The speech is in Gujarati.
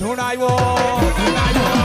ધૂણાયો.